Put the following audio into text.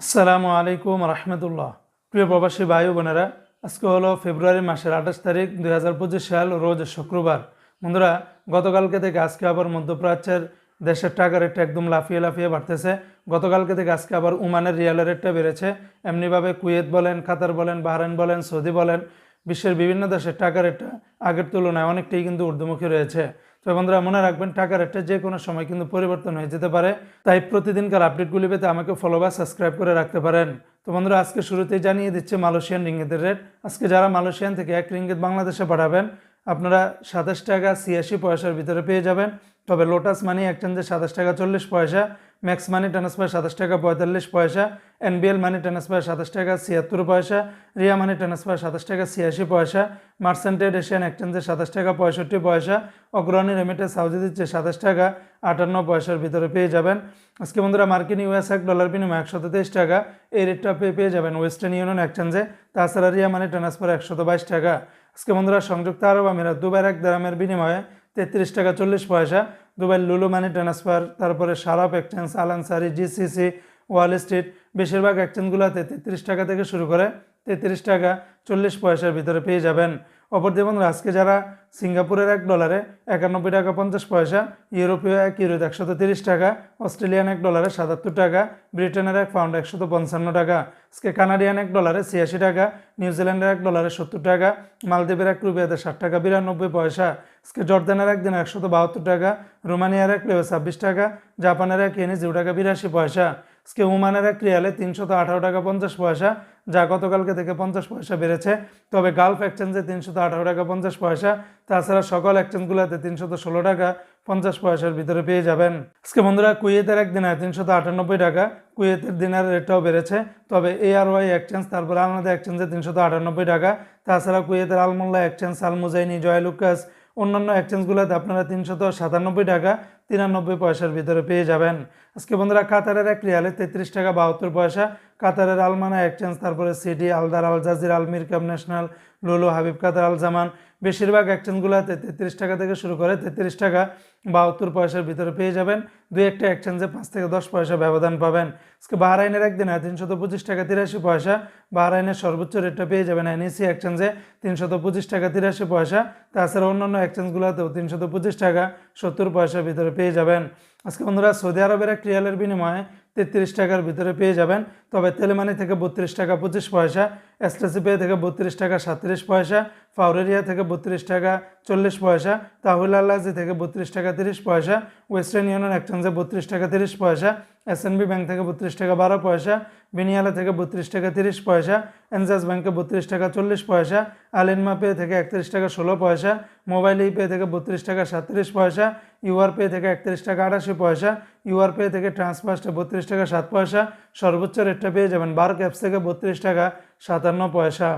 আসসালামু আলাইকুম রহমতুল্লাহ। প্রিয় প্রবাসী ভাই বোনেরা, আজকে হলো ফেব্রুয়ারি মাসের আঠাশ তারিখ, দুই হাজার পঁচিশ সাল, রোজ শুক্রবার। বন্ধুরা, গতকালকে থেকে আজকে আবার মধ্যপ্রাচ্যের দেশের টাকা রেটটা একদম লাফিয়ে লাফিয়ে বাড়তেছে। গতকালকে থেকে আজকে আবার উমানের রিয়ালের রেটটা বেড়েছে। এমনিভাবে কুয়েত বলেন, কাতার বলেন, বাহরাইন বলেন, সৌদি বলেন, বিশ্বের বিভিন্ন দেশের টাকা রেটটা আগের তুলনায় অনেকটাই কিন্তু ঊর্ধ্বমুখী রয়েছে। তো বন্ধুরা, মনে রাখবেন, টাকার রেটটা যে কোনো সময় কিন্তু পরিবর্তন হয়ে যেতে পারে। তাই প্রতিদিনকার আপডেটগুলি পেতে আমাকে ফলো বা সাবস্ক্রাইব করে রাখতে পারেন। তো বন্ধুরা, আজকে শুরুতেই জানিয়ে দিচ্ছে মালয়েশিয়ান রিঙ্গিতের রেট আজকে যারা মালয়েশিয়ান থেকে এক রিঙ্গিত বাংলাদেশে পাঠাবেন আপনারা সাতাশ টাকা ছিয়াশি পয়সার ভিতরে পেয়ে যাবেন। তবে লোটাস মানি এক্সচেঞ্জে সাতাশ টাকা চল্লিশ পয়সা ম্যাক্স মানি ট্রান্সফার সাতাশ টাকা পঁয়তাল্লিশ পয়সা এনবিএল মানি ট্রান্সফার সাতাশ টাকা ছিয়াত্তর পয়সা রিয়া মানি ট্রান্সফার সাতাশ টাকা ছিয়াশি পয়সা মার্সেন্টেড এশিয়ান এক্সচেঞ্জে সাতাশ টাকা পঁয়ষট্টি পয়সা অগ্রণী রেমিটেন্স হাউজে দিচ্ছে সাতাশ টাকা আটান্ন পয়সার ভিতরে পেয়ে যাবেন। আজকে বন্ধুরা মার্কিন ইউএস এক ডলার বিনিময় একশত তেইশ টাকা, এই রেটটা পেয়ে পেয়ে যাবেন ওয়েস্টার্ন ইউনিয়ন এক্সচেঞ্জে তাছাড়া রিয়া মানি ট্রান্সফার একশত বাইশ টাকা। আজকে বন্ধুরা সংযুক্ত আরব আমিরাত দুবার এক দারামের বিনিময়ে তেত্রিশ টাকা চল্লিশ পয়সা দুবাই লুলু মানি ট্রান্সফার, তারপরে Sharaf exchange, Al Ansari, GCC, Wall Street, বেশিরভাগ এক্সচেঞ্জগুলোতে তেত্রিশ টাকা থেকে শুরু করে তেত্রিশ টাকা চল্লিশ পয়সার ভিতরে পেয়ে যাবেন। অপরদিকে বন্ধুরা, আজকে যারা সিঙ্গাপুরের এক ডলারে একানব্বই টাকা পঞ্চাশ পয়সা, ইউরোপীয় এক ইউরোতে একশত তিরিশ টাকা, অস্ট্রেলিয়ান এক ডলারে সাতাত্তর টাকা, ব্রিটেনের এক পাউন্ড একশত পঞ্চান্ন টাকা, আজকে কানাডিয়ান এক ডলারে ছিয়াশি টাকা, নিউজিল্যান্ডের এক ডলারে সত্তর টাকা, মালদ্বীপের এক রুপিয়াতে ষাট টাকা, বিরানব্বই পয়সা, আজকে জর্দানের এক দিন একশত বাহাত্তর টাকা, রোমানিয়ার এক লেও ছাব্বিশ টাকা, জাপানের এক ইয়েনি জিরো টাকা বিরাশি পয়সা। আজকে ওমানের এক রিয়ালে তিনশত আঠারো টাকা পঞ্চাশ পয়সা, যা গতকালকে থেকে পঞ্চাশ পয়সা বেড়েছে। তবে গালফ এক্সচেঞ্জে তিনশত আঠারো টাকা পঞ্চাশ পয়সা, তাছাড়া সকল এক্সচেঞ্জগুলোতে তিনশত ষোলো টাকা পঞ্চাশ পয়সার ভিতরে পেয়ে যাবেন। আজকে বন্ধুরা, কুয়েতের এক দিনে তিনশত আটানব্বই টাকা, কুয়েতের দিনের রেটটাও বেড়েছে। তবে এ এআরওয়াই এক্সচেঞ্জ, তারপরে আলমাদা এক্সচেঞ্জে তিনশত আটানব্বই টাকা, তাছাড়া কুয়েতের আলমোল্লা এক্সচেঞ্জ আলমুজাইনি জয়লুকাস, অন্যান্য এক্সচেঞ্জগুলোতে আপনারা তিনশত সাতানব্বই টাকা তিরানব্বই পয়সার ভিতরে পেয়ে যাবেন। আজকে বন্ধুরা কাতারের এক রিয়ালে তেত্রিশ টাকা বাহাত্তর পয়সা কাতারের আলমানা এক্সচেঞ্জ, তারপরে সিডি, আলদার, আল জাজির, আল মিরকাম ন্যাশনাল, লুলু, হাবিব কাতার, আল জামান। বেশিরভাগ এক্সচেঞ্জগুলোতে তেত্রিশ টাকা থেকে শুরু করে তেত্রিশ টাকা বাহাত্তর পয়সার ভিতরে পেয়ে যাবেন। দুই একটা এক্সচেঞ্জে পাঁচ থেকে দশ পয়সা ব্যবধান পাবেন। আজকে বাহরাইনের একদিনে তিনশত পঁচিশ টাকা তিরাশি পয়সা, বাহরাইনের সর্বোচ্চ রেটটা পেয়ে যাবেন এনইসি এক্সচেঞ্জে তিনশত পঁচিশ টাকা তিরাশি পয়সা। তাছাড়া অন্যান্য এক্সচেঞ্জগুলোতেও তিনশত পঁচিশ টাকা সত্তর পয়সার ভিতরে পেয়ে যাবেন। আজকে বন্ধুরা সৌদি আরবের এক রিয়ালের বিনিময়ে তেত্রিশ টাকার ভিতরে পেয়ে যাবেন। তবে তেলেমানি থেকে বত্রিশ টাকা পঁচিশ পয়সা এসটিসি পে থেকে বত্রিশ টাকা সাতত্রিশ পয়সা, ফাউরেরিয়া থেকে বত্রিশ টাকা চল্লিশ পয়সা তাহুল আল্লাজি থেকে বত্রিশ টাকা তিরিশ পয়সা, ওয়েস্টার্ন ইউনিয়ন এক্সচেঞ্জে বত্রিশ টাকা তিরিশ পয়সা এসএনবি ব্যাংক থেকে বত্রিশ টাকা বারো পয়সা বিনিয়ালা থেকে বত্রিশ টাকা তিরিশ পয়সা এনজাস ব্যাংকে বত্রিশ টাকা চল্লিশ পয়সা আলিনমা পে থেকে একত্রিশ টাকা ষোলো পয়সা মোবাইল ই পে থেকে বত্রিশ টাকা সাতত্রিশ পয়সা ইউআর পে থেকে একত্রিশ টাকা আটাশি পয়সা ইউআর পে থেকে ট্রান্সফার্স্টে বত্রিশ টাকা সাত পয়সা, সর্বোচ্চ রেটটা পেয়ে যাবেন বারো ক্যাপস থেকে বত্রিশ টাকা সাতান্ন পয়সা।